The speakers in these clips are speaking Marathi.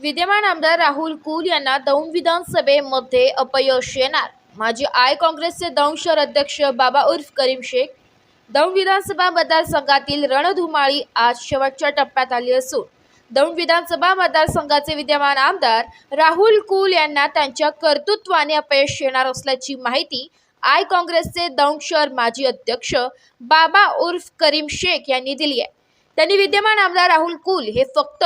विद्यमान आमदार राहुल कुल यांना दौंड विधानसभेमध्ये अपयश येणार. माजी आय काँग्रेसचे दौंड शहर अध्यक्ष बाबा उर्फ करीम शेख दौंड विधानसभा मतदारसंघातील रणधुमाळी आज शेवटच्या टप्प्यात आली असून दौंड विधानसभा मतदारसंघाचे विद्यमान आमदार राहुल कुल यांना त्यांच्या कर्तृत्वाने अपयश येणार असल्याची माहिती आय काँग्रेसचे दौंड शहर माजी अध्यक्ष बाबा उर्फ करीम शेख यांनी दिली आहे. त्यांनी विद्यमान आमदार राहुल कुल हे फक्त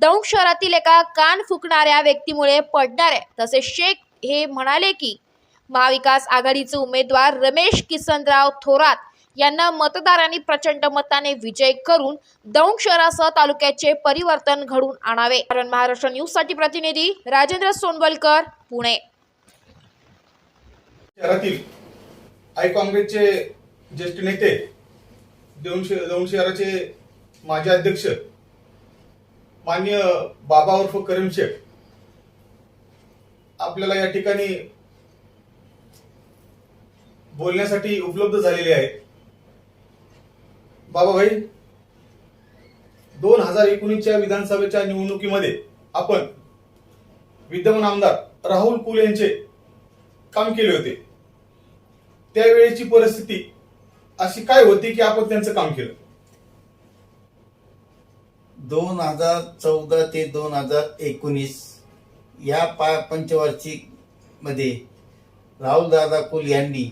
दौंड शहरातील एका कान फुकणाऱ्या व्यक्तीमुळे पडणार. आहे तसेच शेख हे म्हणाले की महाविकास आघाडीचे उमेदवार रमेश किसनराव थोरात यांना मतदारांनी प्रचंड मताने विजय करून दौंड शहरासह तालुक्याचे परिवर्तन घडून आणावे. कारण महाराष्ट्र न्यूजसाठी प्रतिनिधी राजेंद्र सोनवलकर पुणे. शहरातील आय काँग्रेसचे ज्येष्ठ नेते दौंड शहराचे माझे अध्यक्ष मान्य बाबा उर्फ करीम शेख आपल्याला या ठिकाणी बोलण्यासाठी उपलब्ध झालेले आहेत. बाबाभाई दोन हजार एकोणीसच्या विधानसभेच्या निवडणुकीमध्ये आपण विद्यमान आमदार राहुल कुल यांचे काम केले होते. त्यावेळेची परिस्थिती अशी काय होती की आपण त्यांचं काम केलं? दोन हजार चौदा ते दोन हजार एकोणीस या पा पंचवार्षिकमध्ये राहुल दादा कुल यांनी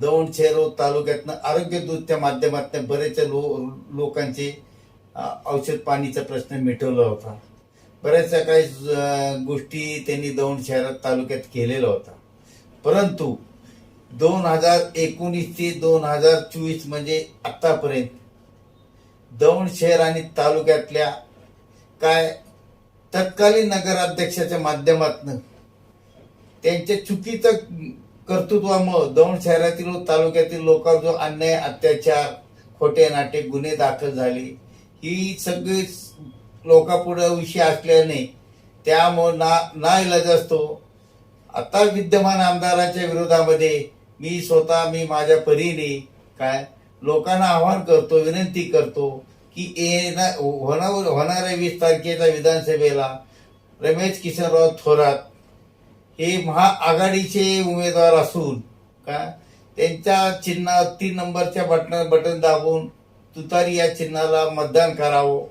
दौंड शेरो तालुक्यातनं आरोग्य दूतच्या माध्यमातून बरेचशा लो लोकांचे औषध पाणीचा प्रश्न मिटवला होता. बऱ्याचशा काही गोष्टी त्यांनी दौंड शहरात तालुक्यात केलेला होता परंतु दोन हजार एकोणीस ते दोन हजार चोवीस म्हणजे आतापर्यंत दौंड शहर आणि तालुक्यातल्या काय तत्कालीन नगराध्यक्षाच्या माध्यमातून त्यांच्या चुकीचं कर्तृत्वामुळं दौंड शहरातील व तालुक्यातील लोकांवर जो अन्याय अत्याचार खोटे नाटे गुन्हे दाखल झाले ही सगळी लोकांपुढे विषय असल्याने त्यामुळं ना ना इलाज असतो. आता विद्यमान आमदाराच्या विरोधामध्ये मी स्वतः मी माझ्या परीने काय लोकांना आवाहन करतो विनंती करतो की येणा- होणार होणाऱ्या वीस तारखेच्या विधानसभेला. रमेश किशनराव थोरात हे महाआघाडीचे उमेदवार असून का त्यांच्या चिन्ह तीन नंबरच्या बटन बटन दाबून तुतारी या चिन्हाला मतदान करावं.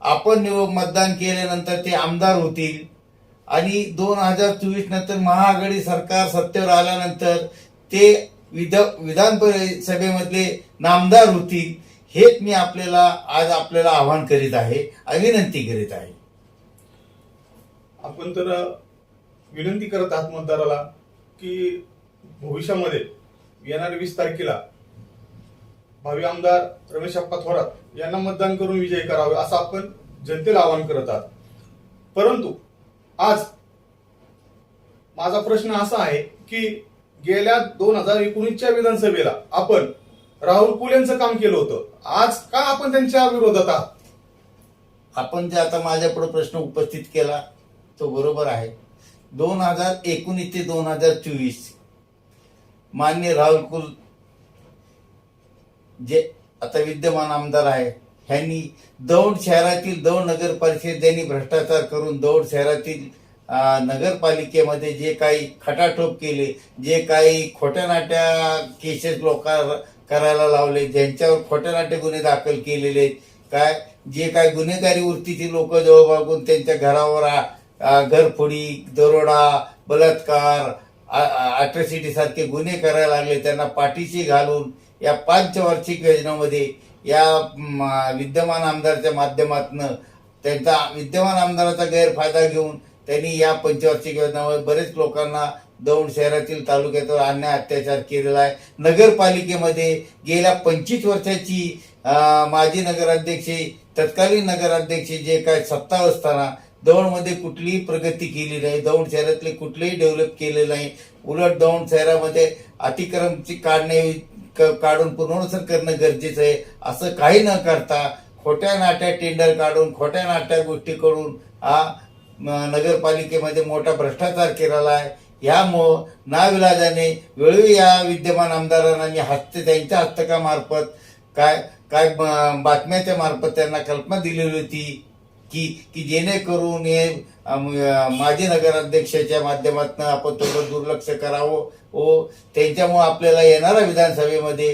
आपण निव- मतदान केल्यानंतर ते आमदार होतील. आणि दोन हजार चोवीस नंतर महाआघाडी सरकार सत्तेवर आल्यानंतर ते विध विधान सभेमधले नामदार होतील हेच मी आपल्याला आज आपल्याला आवाहन करीत आहे विनंती करीत आहे. आपण तर विनंती करत आहात मतदाराला की भविष्यामध्ये येणाऱ्या वीस तारखेला भावी आमदार रमेश अप्पा थोरात यांना मतदान करून विजय करावे असं आपण जनतेला आवाहन करत आहात. परंतु आज माझा प्रश्न असा आहे की गेल्या दोन हजार एकोणीसच्या विधानसभेला आपण राहुल कुल यांचं काम केलं होतं. आज का आपण त्यांच्या विरोधात आहात? आपण जे आता माझ्यापुढे प्रश्न उपस्थित केला तो बरोबर आहे. दोन हजार एकोणीस ते दोन हजार चोवीस मान्य राहुल कुल जे आता विद्यमान आमदार आहे ह्यांनी दौंड शहरातील दौंड नगर परिषदेने भ्रष्टाचार करून दौंड शहरातील नगरपालिकेमध्ये जे काही खटाटोप केले जे काही खोट्या नाट्या केसेस लोक करायला लावले ज्यांच्यावर खोट्या नाट्य गुन्हे दाखल केलेले काय जे काय गुन्हेगारी वृत्तीची लोक जवळ बघून त्यांच्या घरावर आ- घरफोडी दरोडा बलात्कार अट्रॉसिटी सारखे गुन्हे करायला लागले त्यांना पाठीशी घालून या पंचवार्षिक योजनेमध्ये या विद्यमान आमदारच्या माध्यमातून त्यांचा विद्यमान आमदाराचा गैरफायदा घेऊन त्यांनी या पंचवार्षिक योजनामुळे बरेच लोकांना दौंड शहरातील तालुक्यातवर अन्याय अत्याचार केलेला आहे. नगरपालिकेमध्ये गेल्या पंचवीस वर्षाची माजी नगराध्यक्ष तत्कालीन नगराध्यक्ष जे काय सत्ता असताना दौंडमध्ये कुठलीही प्रगती केली नाही. दौंड शहरातले कुठलेही डेव्हलप केले नाही. उलट दौंड शहरामध्ये अतिक्रमची काढणे क- काढून पुनर्वसन करणं गरजेचं आहे. असं काही न करता खोट्या नाट्या टेंडर काढून खोट्या नाट्या गोष्टी करून हा नगरपालिकेमध्ये मोठा भ्रष्टाचार केलेला आहे. यामुळं नाविलाजाने वेळोवेळी या विद्यमान आमदारांनी हस्ते त्यांच्या हस्तकामार्फत काय काय बातम्याच्या मार्फत त्यांना कल्पना दिलेली होती की की जेणेकरून हे माजी नगराध्यक्षाच्या माध्यमातून आपण थोडं दुर्लक्ष करावं व त्यांच्यामुळं आपल्याला येणाऱ्या विधानसभेमध्ये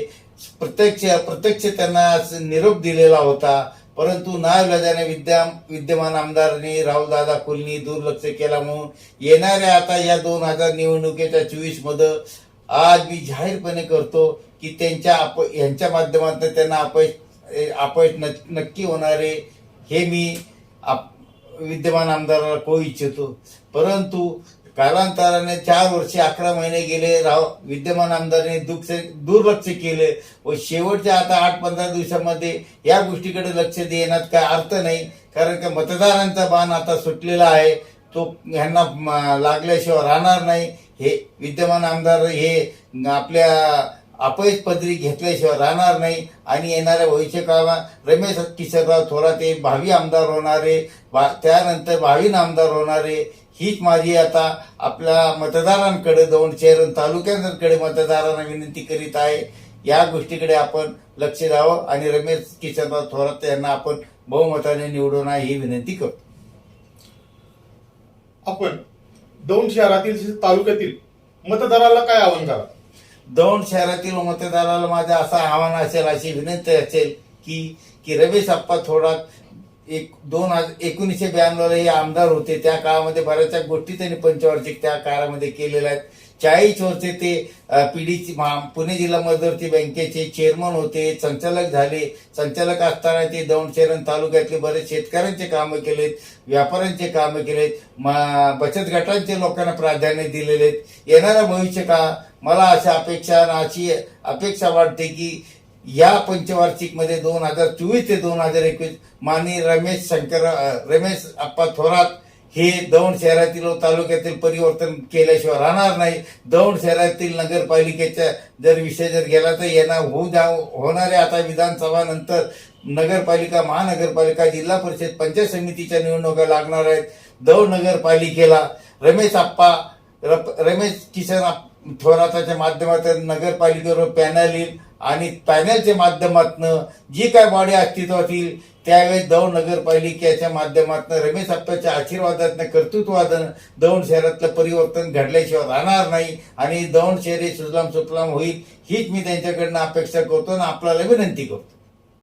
प्रत्यक्ष प्रत्यक्ष त्यांना निरोप दिलेला होता. परंतु नाईलाजाने विद्या विद्यमान आमदारांनी राहुलदादा कुलनी दुर्लक्ष केल्यामुळे येणाऱ्या आता या दोन हजार निवडणुकीच्या चोवीसमध्ये आज मी जाहीरपणे करतो की त्यांच्या अप यांच्या माध्यमातून त्यांना अपयश ए, अपयश नक- नक्की होणारे हे मी आप- विद्यमान आमदाराला कळू इच्छितो. परंतु कालांतराने चार वर्षे अकरा महिने गेले राव विद्यमान आमदाराने दुःख दुर्लक्ष केले. व शेवटच्या आता आठ पंधरा दिवसामध्ये या गोष्टीकडे लक्ष देण्यात काय अर्थ नाही. कारण का मतदारांचा बाण आता सुटलेला आहे. तो ह्यांना लागल्याशिवाय राहणार नाही. हे विद्यमान आमदार हे आपल्या अपयश पदरी घेतल्याशिवाय राहणार नाही. आणि येणाऱ्या भविष्य काळात रमेश किशोरराव थोरात हे भावी आमदार होणारे बा त्यानंतर भावी आमदार होणारे हीच माझी आता आपल्या मतदारांकडे दोन शहर तालुक्यांकडे मतदारांना विनंती करीत आहे. या गोष्टीकडे आपण लक्ष द्यावं आणि रमेश किशोरराव थोरात यांना आपण बहुमताने निवडून आहे ही विनंती करतो. आपण दौंड शहरातील तालुक्यातील मतदाराला काय आव्हान करा? दौंड शहरातील मतदाराला माझं असं आव्हान असेल अशी विनंती असेल की की रमेश अप्पा थोडा एक दोन हजार एकोणीसशे ब्याण्णवला हे आमदार होते. त्या काळामध्ये बऱ्याचशा गोष्टी त्यांनी पंचवार्षिक त्या काळामध्ये केलेल्या आहेत. चाळीस वर्षे ते पीडीची पुणे जिल्हा मध्यवर्ती बँकेचे चेअरमन होते संचालक झाले. संचालक असताना ते दौंड शहरण तालुक्यातले बरेच शेतकऱ्यांचे कामं केलेत व्यापाऱ्यांचे कामं केलेत. बचत गटांचे लोकांना प्राधान्य दिलेले आहेत. येणारा भविष्य का मला अशा अपेक्षा अशी अपेक्षा वाटते की या पंचवार्षिकमध्ये दोन हजार चोवीस ते दोन हजार एकवीस माननीय रमेश शंकर रमेश अप्पा थोरात हे दौंड शहरातील व तालुक्यातील परिवर्तन केल्याशिवाय राहणार नाही. दौंड शहरातील नगरपालिकेचा जर विषय जर गेला तर येणार होऊ द्या होणाऱ्या आता विधानसभा नंतर नगरपालिका महानगरपालिका जिल्हा परिषद पंचायत समितीच्या निवडणुका लागणार आहेत. दौंड नगरपालिकेला रमेश आप्पा रप- रमेश किशन आप्पा थोराताच्या माध्यमातून नगरपालिकेवर पॅनल येईल आणि पॅनलच्या माध्यमातून जी काय बॉडी अस्तित्वात येईल त्यावेळेस दौंड नगरपालिकेच्या माध्यमातून रमेश अप्पाच्या आशीर्वादातनं कर्तृत्वादन दौंड शहरातलं परिवर्तन घडल्याशिवाय राहणार नाही आणि दौंड शहर हे सुजलाम सुफलाम होईल हीच मी त्यांच्याकडनं अपेक्षा करतो आणि आपल्याला विनंती करतो.